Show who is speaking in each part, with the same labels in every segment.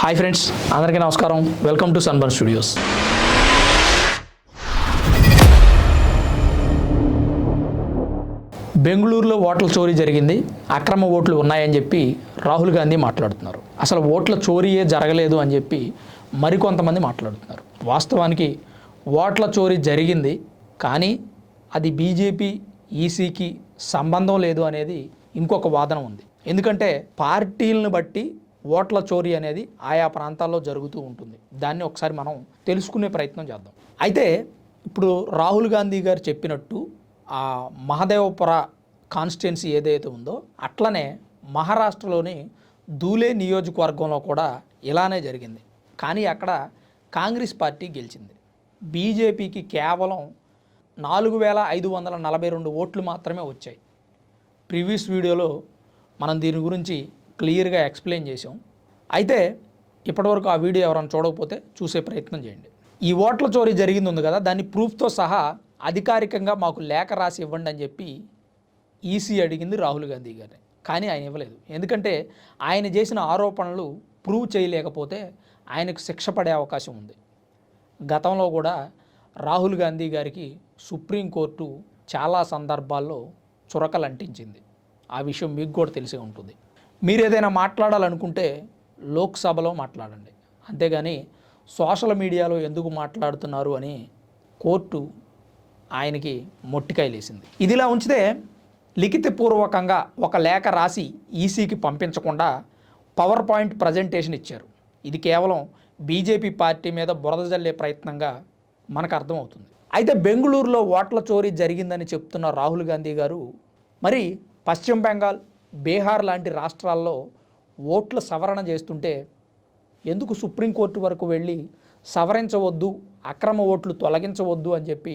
Speaker 1: Hi friends అందరికీ నమస్కారం. Welcome to sunburn studios బెంగళూరులో ఓట్ల చోరీ జరిగింది. అక్రమ ఓట్లు ఉన్నాయని చెప్పి రాహుల్ గాంధీ మాట్లాడుతున్నారు. అసలు ఓట్ల చోరీయే జరగలేదు అని చెప్పి మరికొంతమంది మాట్లాడుతున్నారు. వాస్తవానికి ఓట్ల చోరీ జరిగింది. కానీ అది బీజేపీ ఈసీకి సంబంధం లేదు అనేది ఇంకొక వాదన ఉంది. ఎందుకంటే పార్టీలను బట్టి ఓట్ల చోరీ అనేది ఆయా ప్రాంతాల్లో జరుగుతూ ఉంటుంది. దాన్ని ఒకసారి మనం తెలుసుకునే ప్రయత్నం చేద్దాం. అయితే ఇప్పుడు రాహుల్ గాంధీ గారు చెప్పినట్టు ఆ మహదేవపుర కాన్స్టిట్యున్సీ ఏదైతే ఉందో అట్లనే మహారాష్ట్రలోని ధూలే నియోజకవర్గంలో కూడా ఇలానే జరిగింది. కానీ అక్కడ కాంగ్రెస్ పార్టీ గెలిచింది. బీజేపీకి కేవలం నాలుగు వేల ఐదు వందల నలభై రెండు ఓట్లు మాత్రమే వచ్చాయి. ప్రీవియస్ వీడియోలో మనం దీని గురించి క్లియర్గా ఎక్స్ప్లెయిన్ చేసాం అయితే ఇప్పటివరకు ఆ వీడియో ఎవరైనా చూడకపోతే చూసే ప్రయత్నం చేయండి. ఈ ఓట్ల చోరీ జరిగింది ఉంది కదా దాన్ని ప్రూఫ్తో సహా అధికారికంగా మాకు లేఖ రాసి ఇవ్వండి అని చెప్పి ఈసీ అడిగింది రాహుల్ గాంధీ గారిని. కానీ ఆయన ఇవ్వలేదు. ఎందుకంటే ఆయన చేసిన ఆరోపణలు ప్రూవ్ చేయలేకపోతే ఆయనకు శిక్ష పడే అవకాశం ఉంది. గతంలో కూడా రాహుల్ గాంధీ గారికి సుప్రీంకోర్టు చాలా సందర్భాల్లో చురకలు అంటించింది ఆ విషయం మీకు కూడా తెలిసే ఉంటుంది. మీరు ఏదైనా మాట్లాడాలనుకుంటే లోక్సభలో మాట్లాడండి. అంతేగాని సోషల్ మీడియాలో ఎందుకు మాట్లాడుతున్నారు అని కోర్టు ఆయనకి మొట్టికాయలేసింది. ఇదిలా ఉంచితే లిఖితపూర్వకంగా ఒక లేఖ రాసి ఈసీకి పంపించకుండా పవర్ పాయింట్ ప్రజెంటేషన్ ఇచ్చారు. ఇది కేవలం బీజేపీ పార్టీ మీద బురద జల్లే ప్రయత్నంగా మనకు అర్థమవుతుంది. అయితే బెంగళూరులో ఓట్ల చోరీ జరిగిందని చెప్తున్న రాహుల్ గాంధీ గారు మరి పశ్చిమ బెంగాల్ బీహార్ లాంటి రాష్ట్రాల్లో ఓట్ల సవరణ చేస్తుంటే ఎందుకు సుప్రీంకోర్టు వరకు వెళ్ళి సవరించవద్దు అక్రమ ఓట్లు తొలగించవద్దు అని చెప్పి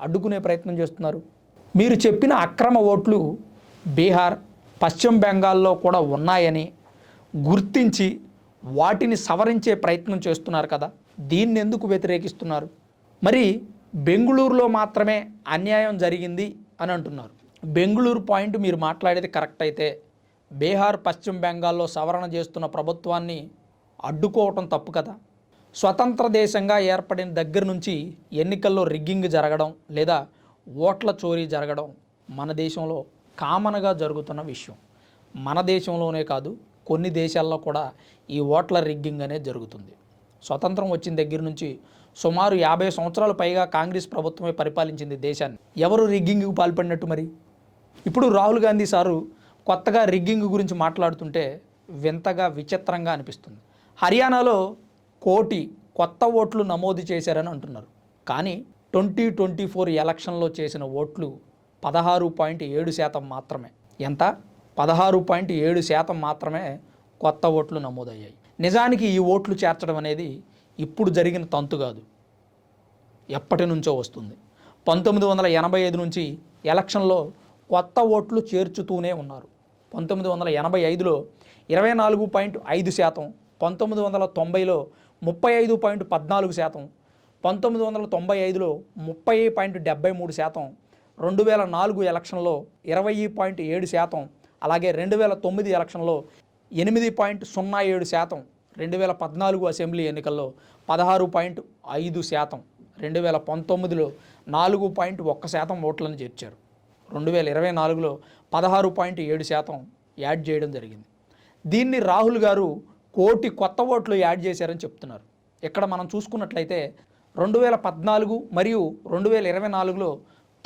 Speaker 1: అడ్డుకునే ప్రయత్నం చేస్తున్నారు? మీరు చెప్పిన అక్రమ ఓట్లు బీహార్ పశ్చిమ బెంగాల్లో కూడా ఉన్నాయని గుర్తించి వాటిని సవరించే ప్రయత్నం చేస్తున్నారు కదా దీన్ని ఎందుకు వ్యతిరేకిస్తున్నారు? మరి బెంగుళూరులో మాత్రమే అన్యాయం జరిగింది అని అంటున్నారు. బెంగళూరు పాయింట్ మీరు మాట్లాడేది కరెక్ట్ అయితే బీహార్ పశ్చిమ బెంగాల్లో సవరణ చేస్తున్న ప్రభుత్వాన్ని అడ్డుకోవటం తప్పు కదా. స్వతంత్ర దేశంగా ఏర్పడిన దగ్గర నుంచి ఎన్నికల్లో రిగ్గింగ్ జరగడం లేదా ఓట్ల చోరీ జరగడం మన దేశంలో కామన్గా జరుగుతున్న విషయం. మన దేశంలోనే కాదు కొన్ని దేశాల్లో కూడా ఈ ఓట్ల రిగ్గింగ్ అనేది జరుగుతుంది. స్వతంత్రం వచ్చిన దగ్గర నుంచి సుమారు యాభై సంవత్సరాలు పైగా కాంగ్రెస్ ప్రభుత్వమే పరిపాలించింది దేశాన్ని. ఎవరు రిగ్గింగ్కి పాల్పడినట్టు మరి? ఇప్పుడు రాహుల్ గాంధీ సారు కొత్తగా రిగ్గింగ్ గురించి మాట్లాడుతుంటే వింతగా విచిత్రంగా అనిపిస్తుంది. హర్యానాలో కోటి కొత్త ఓట్లు నమోదు చేశారని అంటున్నారు. కానీ ట్వంటీ ట్వంటీ ఫోర్ ఎలక్షన్లో చేసిన ఓట్లు పదహారు పాయింట్ ఏడు శాతం మాత్రమే. ఎంత? పదహారు పాయింట్ ఏడు శాతం మాత్రమే కొత్త ఓట్లు నమోదయ్యాయి. నిజానికి ఈ ఓట్లు చేర్చడం అనేది ఇప్పుడు జరిగిన తంతు కాదు. ఎప్పటి నుంచో వస్తుంది. పంతొమ్మిది వందల ఎనభై ఐదు నుంచి ఎలక్షన్లో కొత్త ఓట్లు చేర్చుతూనే ఉన్నారు. పంతొమ్మిది వందల ఎనభై ఐదులో ఇరవై నాలుగు పాయింట్ ఐదు శాతం పంతొమ్మిది వందల తొంభైలో ముప్పై ఐదు పాయింట్ పద్నాలుగు శాతం పంతొమ్మిది వందల తొంభై ఐదులో ముప్పై పాయింట్ డెబ్బై మూడు శాతం రెండు వేల నాలుగు ఎలక్షన్లో ఇరవై పాయింట్ ఏడు శాతం అలాగే రెండు వేల తొమ్మిది ఎలక్షన్లో ఎనిమిది పాయింట్ సున్నా ఏడు శాతం రెండు వేల పద్నాలుగు అసెంబ్లీ ఎన్నికల్లో పదహారు పాయింట్ ఐదు శాతం రెండు వేల పంతొమ్మిదిలో నాలుగు పాయింట్ ఒక్క శాతం ఓట్లను చేర్చారు. రెండు వేల ఇరవై నాలుగులో పదహారు పాయింట్ ఏడు శాతం యాడ్ చేయడం జరిగింది. దీన్ని రాహుల్ గారు కోటి కొత్త ఓట్లు యాడ్ చేశారని చెప్తున్నారు. ఇక్కడ మనం చూసుకున్నట్లయితే రెండు వేల పద్నాలుగు మరియు రెండు వేల ఇరవై నాలుగులో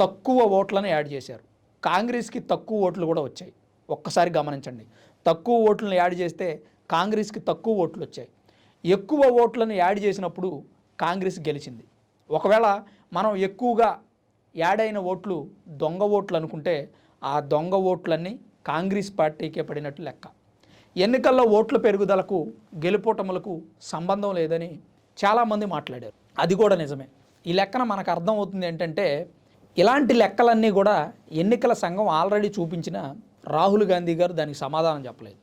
Speaker 1: తక్కువ ఓట్లను యాడ్ చేశారు. కాంగ్రెస్కి తక్కువ ఓట్లు కూడా వచ్చాయి. ఒక్కసారి గమనించండి. తక్కువ ఓట్లను యాడ్ చేస్తే కాంగ్రెస్కి తక్కువ ఓట్లు వచ్చాయి. ఎక్కువ ఓట్లను యాడ్ చేసినప్పుడు కాంగ్రెస్ గెలిచింది. ఒకవేళ మనం ఎక్కువగా యాడైన ఓట్లు దొంగ ఓట్లు అనుకుంటే ఆ దొంగ ఓట్లన్నీ కాంగ్రెస్ పార్టీకే పడినట్టు లెక్క. ఎన్నికల్లో ఓట్ల పెరుగుదలకు గెలుపోటములకు సంబంధం లేదని చాలామంది మాట్లాడారు. అది కూడా నిజమే. ఈ లెక్కన మనకు అర్థమవుతుంది ఏంటంటే ఇలాంటి లెక్కలన్నీ కూడా ఎన్నికల సంఘం ఆల్రెడీ చూపించిన రాహుల్ గాంధీ గారు దానికి సమాధానం చెప్పలేదు.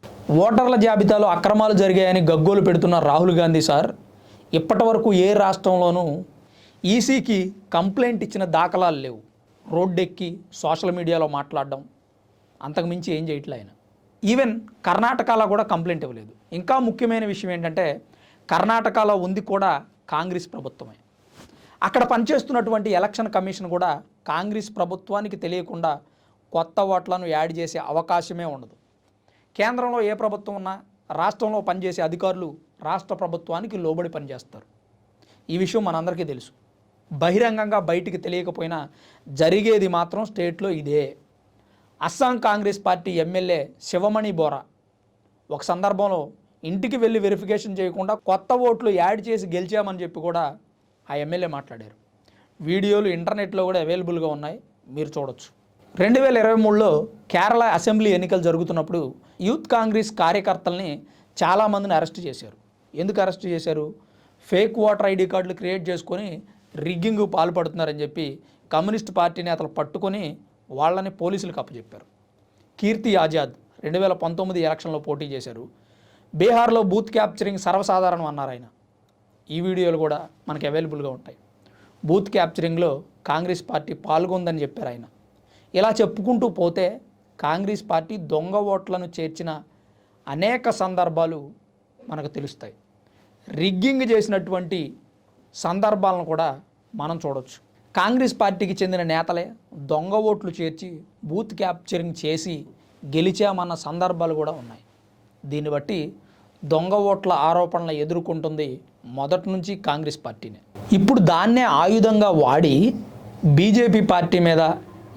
Speaker 1: ఓటర్ల జాబితాలో అక్రమాలు జరిగాయని గగ్గోలు పెడుతున్న రాహుల్ గాంధీ సార్ ఇప్పటి వరకు ఏ రాష్ట్రంలోనూ ఈసీకి కంప్లైంట్ ఇచ్చిన దాఖలాలు లేవు. రోడ్డెక్కి సోషల్ మీడియాలో మాట్లాడడం అంతకుమించి ఏం చేయట్లే ఆయన. ఈవెన్ కర్ణాటకలో కూడా కంప్లైంట్ ఇవ్వలేదు. ఇంకా ముఖ్యమైన విషయం ఏంటంటే కర్ణాటకలో ఉంది కూడా కాంగ్రెస్ ప్రభుత్వమే. అక్కడ పనిచేస్తున్నటువంటి ఎలక్షన్ కమిషన్ కూడా కాంగ్రెస్ ప్రభుత్వానికి తెలియకుండా కొత్త ఓట్లను యాడ్ చేసే అవకాశమే ఉండదు. కేంద్రంలో ఏ ప్రభుత్వం ఉన్నా రాష్ట్రంలో పనిచేసే అధికారులు రాష్ట్ర ప్రభుత్వానికి లోబడి పనిచేస్తారు. ఈ విషయం మనందరికీ తెలుసు. బహిరంగంగా బయటికి తెలియకపోయినా జరిగేది మాత్రం స్టేట్లో ఇదే. అస్సాం కాంగ్రెస్ పార్టీ ఎమ్మెల్యే శివమణి బోరా ఒక సందర్భంలో ఇంటికి వెళ్ళి వెరిఫికేషన్ చేయకుండా కొత్త ఓట్లు యాడ్ చేసి గెలిచామని చెప్పి కూడా ఆ ఎమ్మెల్యే మాట్లాడారు. వీడియోలు ఇంటర్నెట్లో కూడా అవైలబుల్గా ఉన్నాయి. మీరు చూడొచ్చు. రెండు వేల ఇరవై మూడులో కేరళ అసెంబ్లీ ఎన్నికలు జరుగుతున్నప్పుడు యూత్ కాంగ్రెస్ కార్యకర్తల్ని చాలామందిని అరెస్ట్ చేశారు. ఎందుకు అరెస్ట్ చేశారు? ఫేక్ ఓటర్ ఐడి కార్డులు క్రియేట్ చేసుకొని రిగ్గింగ్ పాల్పడుతున్నారని చెప్పి కమ్యూనిస్ట్ పార్టీ నేతలు పట్టుకొని వాళ్ళని పోలీసులకు అప్పచెప్పారు. కీర్తి ఆజాద్ రెండు వేల పంతొమ్మిది ఎలక్షన్లో పోటీ చేశారు. బీహార్లో బూత్ క్యాప్చరింగ్ సర్వసాధారణం అన్నారు ఆయన. ఈ వీడియోలు కూడా మనకి అవైలబుల్గా ఉంటాయి. బూత్ క్యాప్చరింగ్లో కాంగ్రెస్ పార్టీ పాల్గొందని చెప్పారు ఆయన. ఇలా చెప్పుకుంటూ పోతే కాంగ్రెస్ పార్టీ దొంగ ఓట్లను చేర్చిన అనేక సందర్భాలు మనకు తెలుస్తాయి. రిగ్గింగ్ చేసినటువంటి సందర్భాలను కూడా మనం చూడొచ్చు. కాంగ్రెస్ పార్టీకి చెందిన నేతలే దొంగ ఓట్లు చేర్చి బూత్ క్యాప్చరింగ్ చేసి గెలిచామన్న సందర్భాలు కూడా ఉన్నాయి. దీన్ని బట్టి దొంగ ఓట్ల ఆరోపణలు ఎదుర్కొంటుంది మొదటి నుంచి కాంగ్రెస్ పార్టీనే. ఇప్పుడు దాన్నే ఆయుధంగా వాడి బీజేపీ పార్టీ మీద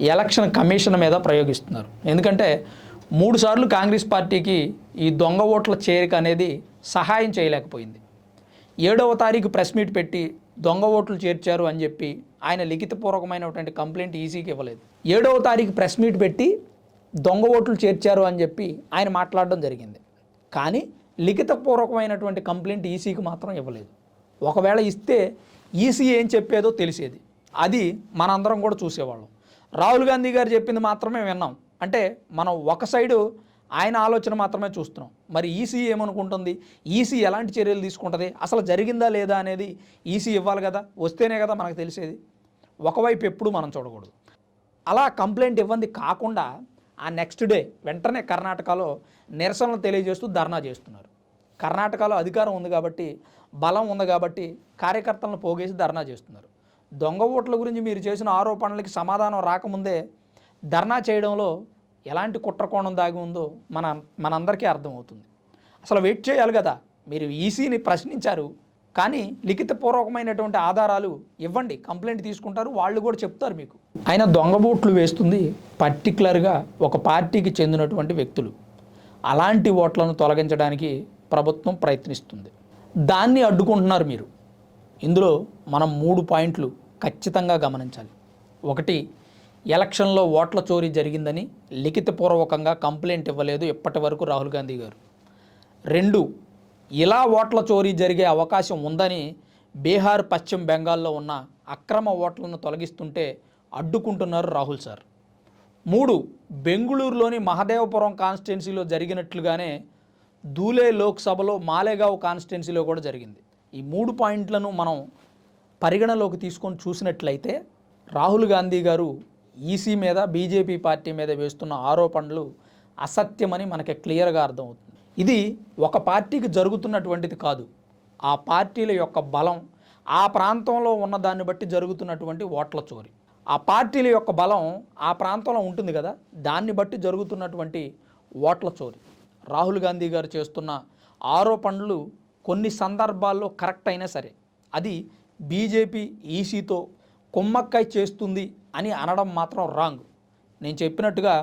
Speaker 1: ఎలక్షన్ కమిషన్ మీద ప్రయోగిస్తున్నారు. ఎందుకంటే మూడుసార్లు కాంగ్రెస్ పార్టీకి ఈ దొంగ ఓట్ల చేరిక అనేది సహాయం చేయలేకపోయింది. ఏడవ తారీఖు ప్రెస్ మీట్ పెట్టి దొంగ ఓట్లు చేర్చారు అని చెప్పి ఆయన లిఖితపూర్వకమైనటువంటి కంప్లైంట్ ఈసీకి ఇవ్వలేదు. ఏడవ తారీఖు ప్రెస్ మీట్ పెట్టి దొంగ ఓట్లు చేర్చారు అని చెప్పి ఆయన మాట్లాడడం జరిగింది. కానీ లిఖితపూర్వకమైనటువంటి కంప్లైంట్ ఈసీకి మాత్రం ఇవ్వలేదు. ఒకవేళ ఇస్తే ఈసీ ఏం చెప్పేదో తెలిసేది. అది మనందరం కూడా చూసేవాళ్ళం. రాహుల్ గాంధీ గారు చెప్పింది మాత్రమే విన్నాం. అంటే మనం ఒక సైడు ఆయన ఆలోచన మాత్రమే చూస్తున్నాం. మరి ఈసీ ఏమనుకుంటుంది? ఈసీ ఎలాంటి చర్యలు తీసుకుంటుంది? అసలు జరిగిందా లేదా అనేది ఈసీ ఇవ్వాలి కదా? వస్తేనే కదా మనకు తెలిసేది. ఒకవైపు ఎప్పుడు మనం చూడకూడదు. అలా కంప్లైంట్ ఇవ్వంది కాకుండా ఆ నెక్స్ట్ డే వెంటనే కర్ణాటకలో నిరసనలు తెలియజేస్తూ ధర్నా చేస్తున్నారు. కర్ణాటకలో అధికారం ఉంది కాబట్టి బలం ఉంది కాబట్టి కార్యకర్తలను పోగేసి ధర్నా చేస్తున్నారు. దొంగ ఓట్ల గురించి మీరు చేసిన ఆరోపణలకి సమాధానం రాకముందే ధర్నా చేయడంలో ఎలాంటి కుట్రకోణం దాగి ఉందో మన మనందరికీ అర్థమవుతుంది. అసలు వెయిట్ చేయాలి కదా. మీరు ఈసీని ప్రశ్నించారు కానీ లిఖితపూర్వకమైనటువంటి ఆధారాలు ఇవ్వండి. కంప్లైంట్ తీసుకుంటారు వాళ్ళు కూడా చెప్తారు మీకు. ఆయన దొంగ ఓట్లు వేస్తుంది పర్టికులర్గా ఒక పార్టీకి చెందినటువంటి వ్యక్తులు. అలాంటి ఓట్లను తొలగించడానికి ప్రభుత్వం ప్రయత్నిస్తుంది. దాన్ని అడ్డుకుంటున్నారు మీరు. ఇందులో మనం మూడు పాయింట్లు ఖచ్చితంగా గమనించాలి. ఒకటి ఎలక్షన్లో ఓట్ల చోరీ జరిగిందని లిఖితపూర్వకంగా కంప్లైంట్ ఇవ్వలేదు ఇప్పటి వరకు రాహుల్ గాంధీ గారు. రెండు ఇలా ఓట్ల చోరీ జరిగే అవకాశం ఉందని బీహార్ పశ్చిమ బెంగాల్లో ఉన్న అక్రమ ఓట్లను తొలగిస్తుంటే అడ్డుకుంటున్నారు రాహుల్ సార్. మూడు బెంగుళూరులోని మహదేవపురం కాన్స్టిట్యున్సీలో జరిగినట్లుగానే దూలే లోక్సభలో మాలేగావ్ కాన్స్టిట్యున్సీలో కూడా జరిగింది. ఈ మూడు పాయింట్లను మనం పరిగణలోకి తీసుకొని చూసినట్లయితే రాహుల్ గాంధీ గారు ఈసీ మీద బీజేపీ పార్టీ మీద వేస్తున్న ఆరోపణలు అసత్యమని మనకి క్లియర్గా అర్థమవుతుంది. ఇది ఒక పార్టీకి జరుగుతున్నటువంటిది కాదు. ఆ పార్టీల యొక్క బలం ఆ ప్రాంతంలో ఉన్న దాన్ని బట్టి జరుగుతున్నటువంటి ఓట్ల చోరీ. ఆ పార్టీల యొక్క బలం ఆ ప్రాంతంలో ఉంటుంది కదా దాన్ని బట్టి జరుగుతున్నటువంటి ఓట్ల చోరీ. రాహుల్ గాంధీ గారు చేస్తున్న ఆరోపణలు కొన్ని సందర్భాల్లో కరెక్ట్ అయినా సరే అది బీజేపీ ఈసీతో కుమ్మక్కై చేస్తుంది అని అనడం మాత్రం రాంగ్. నేను చెప్పినట్టుగా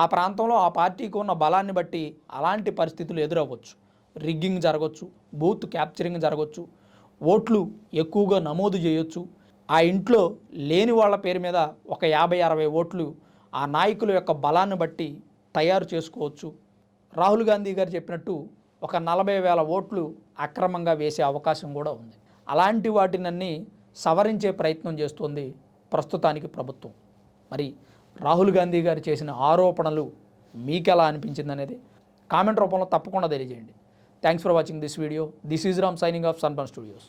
Speaker 1: ఆ ప్రాంతంలో ఆ పార్టీకి ఉన్న బలాన్ని బట్టి అలాంటి పరిస్థితులు ఎదురవ్వచ్చు. రిగ్గింగ్ జరగవచ్చు బూత్ క్యాప్చరింగ్ జరగవచ్చు ఓట్లు ఎక్కువగా నమోదు చేయొచ్చు. ఆ ఇంట్లో లేని వాళ్ళ పేరు మీద ఒక యాభై అరవై ఓట్లు ఆ నాయకుల యొక్క బలాన్ని బట్టి తయారు చేసుకోవచ్చు. రాహుల్ గాంధీ గారు చెప్పినట్టు ఒక నలభై వేల ఓట్లు అక్రమంగా వేసే అవకాశం కూడా ఉంది. అలాంటి వాటినన్నీ సవరించే ప్రయత్నం చేస్తోంది ప్రస్తుతానికి ప్రభుత్వం. మరి రాహుల్ గాంధీ గారు చేసిన ఆరోపణలు మీకు ఎలా అనిపించింది అనేది కామెంట్ రూపంలో తప్పకుండా తెలియజేయండి. Thanks for watching this video this is Ram signing off Sunburn Studios